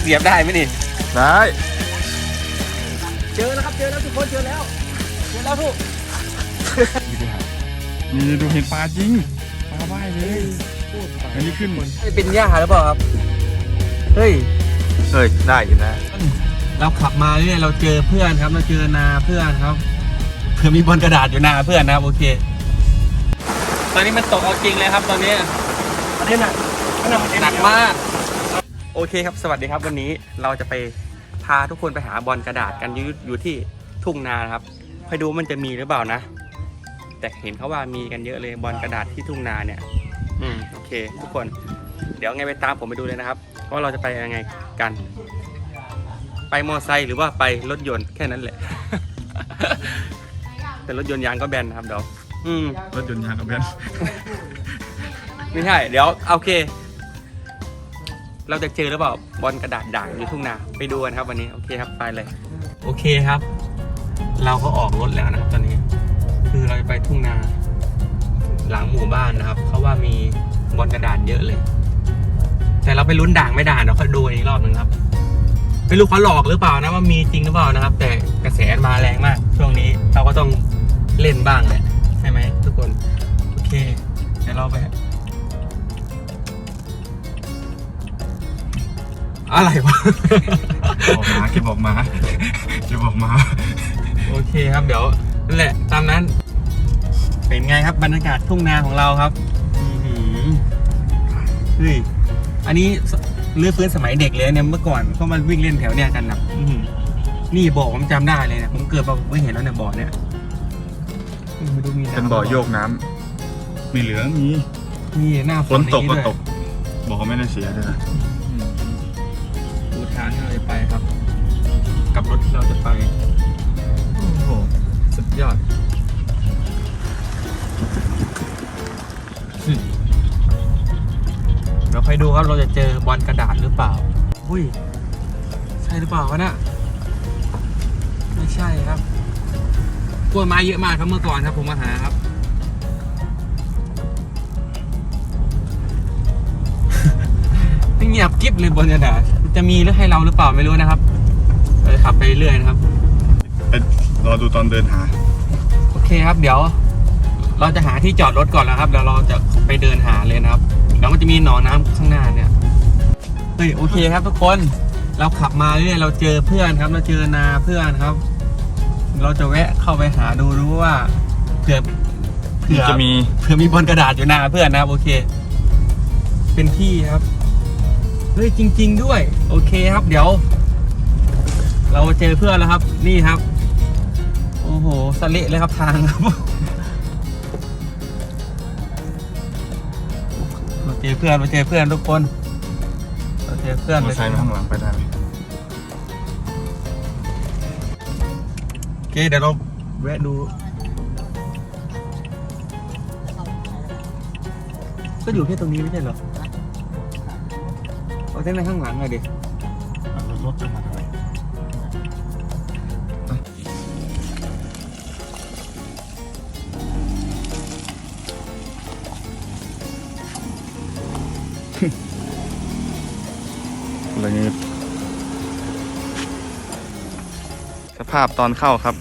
เสียบได้ไหมนี่ได้เจอแล้วครับเจอแล้วทุกคนเจอแล้วเจอแล้วทุกนี่ดูเห็นปลาจริงปลาว่ายเลยอันนี้ขึ้นเป็นหญ้าหรือเปล่าครับเฮ้ยเฮ้ยได้อยู่นะ เราขับมาเรื่อยเราเจอเพื่อนครับเราเจอนาเพื่อนครับ เพื่อมีบนกระดาษอยู่นาเพื่อนนะครับโอเค ตอนนี้มันตกเอาจริงเลยครับ ตอนนี้ประเด็นหนักหนักมาก โอเคครับ สวัสดีครับวันนี้เราจะไปพาทุกคนไปหาบอลกระดาษกันอยู่อยู่ที่ทุ่งนานะครับไปดูว่ามันจะมีหรือเปล่านะ แต่เห็นเขาว่ามีกันเยอะเลยบอลกระดาษที่ทุ่งนาเนี่ย อืมโอเค ทุกคน เดี๋ยวไงไปตามผมไปดูเลยนะครับว่าเราจะไปยังไงกัน ไปมอไซค์หรือว่าไปรถยนต์แค่นั้นแหละ แต่รถยนต์ยางก็แบนนะครับเดี๋ยวอืมรถยนต์ยางกับเพื่อนไม่ใช่ เดี๋ยวโอเค เราจะเจอหรือเปล่าบอลกระดาษด่างอยู่ทุ่งนาไปดูกันครับวันนี้โอเคครับไปเลย โอเคครับ เราก็ออกรถแล้วนะครับ ตอนนี้ คือเราจะไปทุ่งนาหลังหมู่บ้านนะครับเขาว่ามีบอลกระดาษเยอะเลย แต่เราไปลุ้นด่างไม่ด่างเดี๋ยวค่อยดูอีกรอบหนึ่งครับไม่รู้เขาหลอกหรือเปล่านะว่ามีจริงหรือเปล่านะครับ แต่กระแสมาแรงมาก ช่วงนี้เราก็ต้องเล่นบ้างแหละใช่ไหมทุกคน โอเค เดี๋ยวเราไป อะไรวะ บอกมาเก็บบอกมาเก็บบอกมา โอเคครับเดี๋ยวนั่นแหละตามนั้น เป็นไงครับบรรยากาศทุ่งนาของเราครับอื้อหือเฮ้ยอันนี้สเรือฟื้นสมัยเด็กเลยเนี่ยเมื่อก่อนก็มาวิ่งเล่นแถวเนี้ยกันนะอื้อหือนี่บ่อผมจำได้เลยเนี่ยผมเกิดมาไม่เห็นแล้วเนี่ยบ่อเนี่ยไม่รู้มีำเป็นบ่อโยกน้ำมีเหลืองมีนี่หน้าฝนตกอย่างก็ด้วยตกบอกว่าไม่ได้เสียด้วยนะอืมดูทางที่เราจะไปครับ กับรถที่เราจะไป โอ้โห สุดยอดเดี๋ยวค่อยดูครับเราจะเจอบอลกระดาษหรือเปล่า อุ้ย ใช่หรือเปล่าวะน่ะไม่ใช่ครับกล้วยไม้เยอะมากครับเมื่อก่อนครับ ผมมาหาครับเงียบกิ๊บเลยบนกระดาษ จะมีหรือให้เราหรือเปล่าไม่รู้นะครับเราจะขับไปเรื่อยนะครับ ไปรอดูตอนเดินหา โอเคครับ เดี๋ยว เราจะหาที่จอดรถก่อนแล้วครับเดี๋ยวเราจะไปเดินหาเลยนะครับเดี๋ยวมันจะมีหนองน้ำข้างหน้าเนี่ยเฮ้ยโอเคครับ ทุกคนเราขับมาเรื่อยเราเจอเพื่อนครับ เราเจอนาเพื่อนครับ เราจะแวะเข้าไปหาดูรู้ว่าเผื่อเผื่อจะมีเผื่อมีบนกระดาษอยู่หน้าเพื่อนนะครับ โอเค เป็นที่ครับ เฮ้ยจริง ๆ ด้วย โอเคครับเดี๋ยว เราเจอเพื่อนแล้วครับ นี่ครับ โอ้โหสเละเลยครับทางครับเราเจอเพื่อนเราเจอเพื่อนทุกคนเราเจอเพื่อนมอเตอร์ไซค์มาข้างหลังไปได้ไหมโอเคเดี๋ยวเราแวะดูก็อยู่แค่ตรงนี้ไม่ใช่เหรอ เอาเส้นในข้างหลังหน่อยดิเอารถจะมาทำไมอะไรเงี้ยสภาพตอนเข้าครับ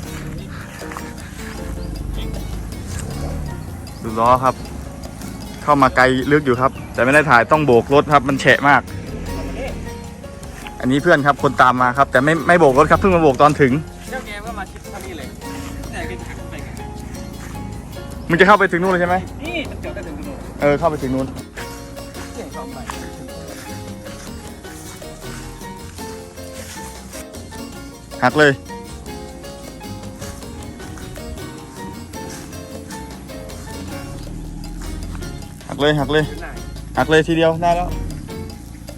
ดูล้อครับ เข้ามาไกลลึกอยู่ครับ แต่ไม่ได้ถ่ายต้องโบกรถครับ มันแฉะมาก อันนี้เพื่อนครับคนตามมาครับ แต่ไม่ไม่โบกรถครับเพิ่งมาโบกตอนถึงเจ้าแกก็มาคิดเท่านี้เลยแต่เป็นถังไปกันมึงจะเข้าไปถึงนู่นเลยใช่ไหมนี่มันเกี่ยวกับถึงกระโดดเออเข้าไปถึงนู่นเสียงเข้าไปหักเลยหักเลยหักเลยไหนหักเลยทีเดียวได้แล้ว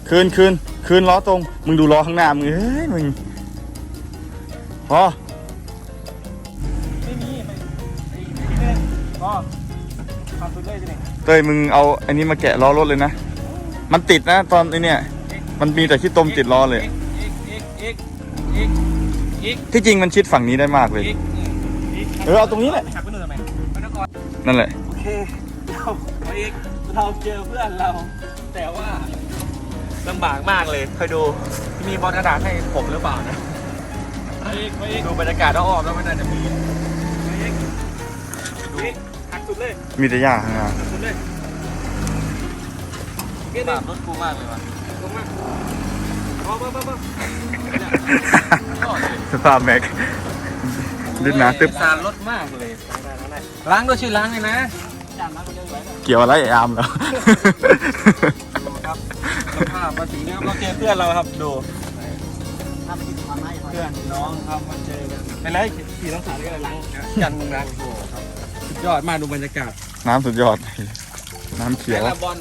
คืนคืน คืนล้อตรง มึงดูล้อข้างหน้ามึงเฮ้ยมึงพอไม่มีไม่ไม่มีเลยก็ทำสุดเลยสิเนี่ยเต้ยมึงเอาอันนี้มาแกะล้อรถเลยนะ มันติดนะตอนไอเนี่ย มันมีแต่ที่ตมติดล้อเลย อีกอีกอีกอีกอีกที่จริงมันชิดฝั่งนี้ได้มากเลย อีกอีกเออเอาตรงนี้แหละหักไปหนูทำไมไปนครนั่นแหละ โอเคเราเราเจอเพื่อนเรา แต่ว่า ลำบากมากเลยคอยดูมีบอลกระดาษให้ผมหรือเปล่านะดูบรรยากาศรอบๆแล้วมันน่าจะมีดูหักสุดเลยมีแต่หญ้าข้างหน้าหักสุดเลยเกตามรถกูมากเลยว่ะลงมาพอพอพอพอสภาพแม็กดินหนาตึบสารรถมากเลยได้ได้ได้ล้างด้วยชื่อล้างเลยนะจานมาก็ยังไหวนะเกี่ยวอะไรไอ้อามเหรอดูครับส ภาพมาถึงนะครับเราเจอเพื่อนเราครับดูทำกินความไม้เพื่อนน้องครับมาเจอกันไปเลยขี่รถสายก็เลยล้างจันทร์มึงรักโอ้โหครับสุดยอดมากดูบรรยากาศน้ำสุดยอด น้ำเขียว แล้บอล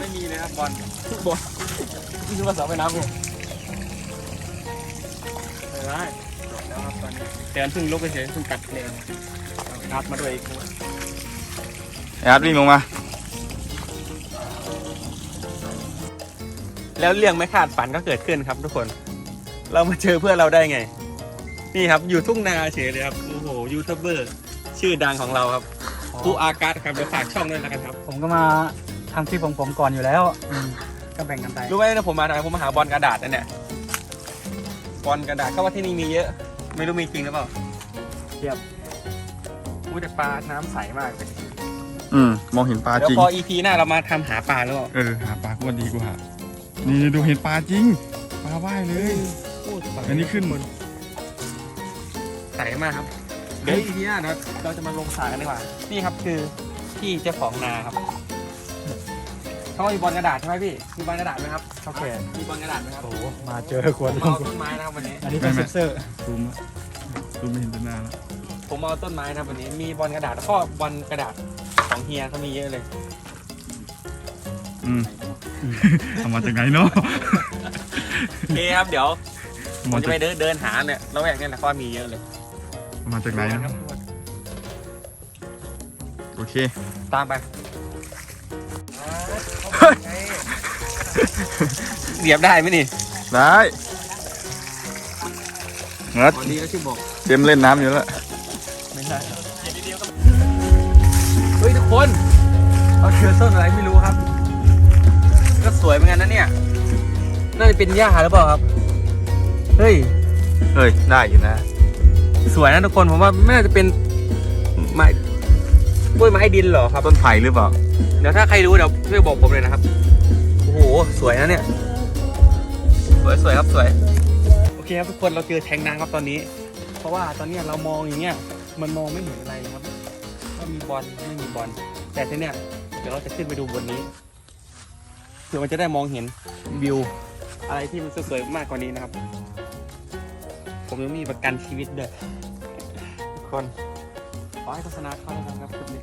ไม่มีเลยครับบอลบอลที่ชื่อว่าเสาไฟน้ำเนี่ยไปได้แล้วครับตอนนี้แต่อันเพิ่งลุกไปเฉยเพิ่งกัดเพลงนัดมาด้วยอีกไอ้อาร์ตวิ่งลงมา แล้วเรื่องไม่คาดฝันก็เกิดขึ้นครับทุกคน เรามาเจอเพื่อนเราได้ไง นี่ครับอยู่ทุ่งนาเฉยเลยครับ โอ้โหยูทูบเบอร์ชื่อดังของเราครับครูอากัสครับเดี๋ยวฝากช่องด้วยแล้วกันครับ ผมก็มาทำคลิปของผมก่อนอยู่แล้วอืมก็แบ่งกันไปรู้ไหมนะผมมาทำไมผมมาหาบอลกระดาษนั่นเนี่ยบอลกระดาษก็ว่าที่นี่มีเยอะ ไม่รู้มีจริงหรือเปล่าเทียบอู้แต่ปลาน้ำใสมากเลยอืม มองเห็นปลาเดี๋ยจริวงพอ EP หน้าเรามาทำหาปลาหรือเปล่า เออ หาปลาก็ดีกว่า นี่ดูเห็นปลาจริง ปลาว่ายเลย อันนี้ขึ้นใสมากครับ เดี๋ยว EP หน้านะเราจะมาลงสายกันดีกว่า นี่ครับคือที่เจ้าของนาครับเขามีบอลกระดาษใช่ไหมพี่ มีบอลกระดาษไหมครับโอเคมีบอลกระดาษไหมครับโอ้โหมาเจอคผมนเอาต้นไม้นะครับวันนี้ อันนี้เป็นไม่เซไม่นเซอร์ซูมละซูมไม่เห็นต้นหน้าแล้วผมเอาต้นไม้นะครับวันนี้ มีบอลกระดาษแล้วก็บอลกระดาษของเฮียเขามีเยอะเลย อืม เอามาจากไหนเนาะโอเคครับเดี๋ยวผมมาจะจากไปเดินเดินหาเนี่ยแล้วแวกเนี่ยแหละเพราะว่ามีเยอะเลย เอามาจากไหนคนะรับโอเค ตามไปเหยียบได้ไหมนี่ได้เงิดวันนี้ก็ชื่อบอกเต็มเล่นน้ำอยู่แล้วไม่ใช่เฮ้ยทุกคนเราเจอต้นอะไรไม่รู้ครับ ก็สวยเหมือนกันนะเนี่ย น่าจะเป็นหญ้าหรือเปล่าครับ เฮ้ย เฮ้ย ได้อยู่นะ สวยนะทุกคนผมว่าไม่น่าจะเป็นไม้กล้วยไม้ดินเหรอครับต้นไผ่หรือเปล่า เดี๋ยวถ้าใครรู้เดี๋ยวช่วยบอกผมเลยนะครับ โอ้โห สวยนะเนี่ย สวยสวยครับสวย โอเคครับทุกคนเราเจอแทงน้ำครับตอนนี้ เพราะว่าตอนเนี้ยเรามองอย่างเงี้ย มันมองไม่เห็นอะไรครับว่ามีบอลไม่มีบอล แต่ที่เนี้ยเดี๋ยวเราจะขึ้นไปดูบนนี้ เพื่อมันจะได้มองเห็นวิว อะไรที่มันสวยๆมากกว่านี้นะครับ ผมยังมีประกันชีวิตด้วยทุกคนขอให้โฆษณาเข้าแล้วกันครับคลิปนี้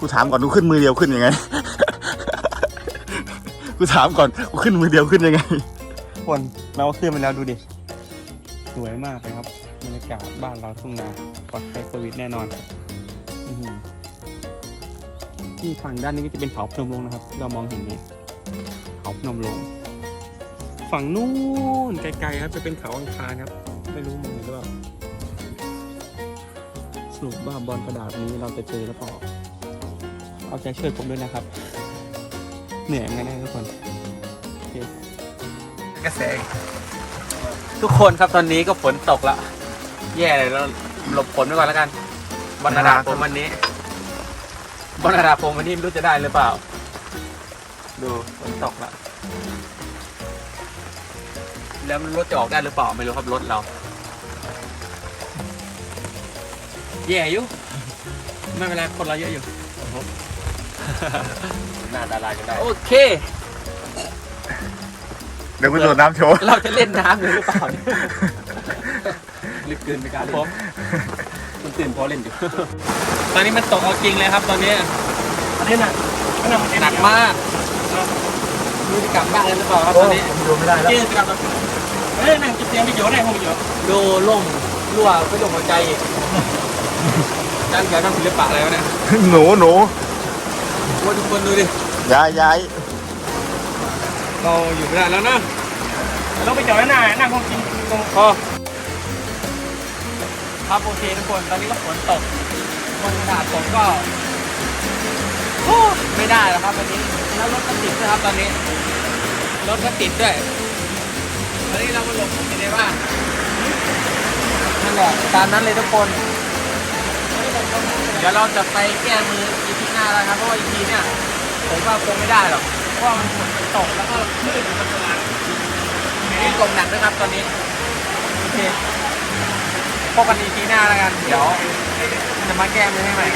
กูถามก่อนกูขึ้นมือเดียวขึ้นยังไง กูถามก่อนกูขึ้นมือเดียวขึ้นยังไงทุกคนเราขึ้นมาแล้วดูดิ สวยมากเลยครับบรรยากาศบ้านเราทุ่งนาปลอดภัยโควิดแน่นอนอื้อหือที่ฝั่งด้านนี้ก็จะเป็นเขาพนมลงนะครับ เรามองเห็นนี่เขาพนมลง ฝั่งนู้นไกลๆครับ จะเป็นเขาอังคารครับ ไม่รู้มองเห็นหรือเปล่าสรุปว่าบอลกระดาษนี้เราจะเจอหรือเปล่าเอาใจช่วยผมด้วยนะครับ เหนื่อยเหมือนกันนะทุกคนโอเคกระแสทุกคนครับตอนนี้ก็ฝนตกละ แย่เลยเราหลบฝนไปก่อนแล้วกันบรรดาผมวันนี้บรรดาผมวันนี้ไม่รู้จะได้หรือเปล่า ดูฝนตกละแล้วรถจะออกได้หรือเปล่าไม่รู้ครับรถเรา แย่อยู่ไม่เป็นไรคนเราเยอะอยู่หน้าดาราจะได้โอเคเดี๋ยวกูโดดน้ำโชว์เราจะเล่นน้ำเลยหรือเปล่าเนี่ย ลึกเกินไปการผเล่นมมันตื่นพอเล่นอยู่ ตอนนี้มันตกเอาจริงเลยครับ ตอนนี้อันนี้หนักอันนั้นมันหนักมากดูจะกลับบ้านเลยหรือเปล่าครับตอนนี้ผมดูไม่ได้แล้วเจ๊จะกลับเอ้ยนั่งกินเตียงไปโยนได้ผมโยนดูล่มรั่วไม่ลงหัวใจอีกด้านเขียวทำศิลปะอะไรวะเนี่ยหนูหนูว่าทุกคนดูดิย้ายย้ายเราอยู่ไม่ได้แล้วนะเราไปจอดหน้าหน้าห้องกินตรงพอ ครับโอเคทุกคนตอนนี้ก็ฝนตกบนกระดาษตกก็ไม่ได้แล้วครับวันนี้แล้วรถก็ติดด้วยครับตอนนี้รถก็ติดด้วยตอนนี้เรามาหลบอยู่ในบ้านนั่นแหละตามนั้นเลยทุกคน เดี๋ยวเราจะไปแก้มืออีพีหน้าแล้วครับเพราะว่าอีพีเนี่ยผมว่าคงไม่ได้หรอกเพราะว่ามันฝนมันตกแล้วก็คลื่นมันกำลังมีตกหนักด้วยครับตอนนี้โอเค พบกันอีพีหน้าแล้วกัน เดี๋ยวจะมาแก้มือให้ใหม่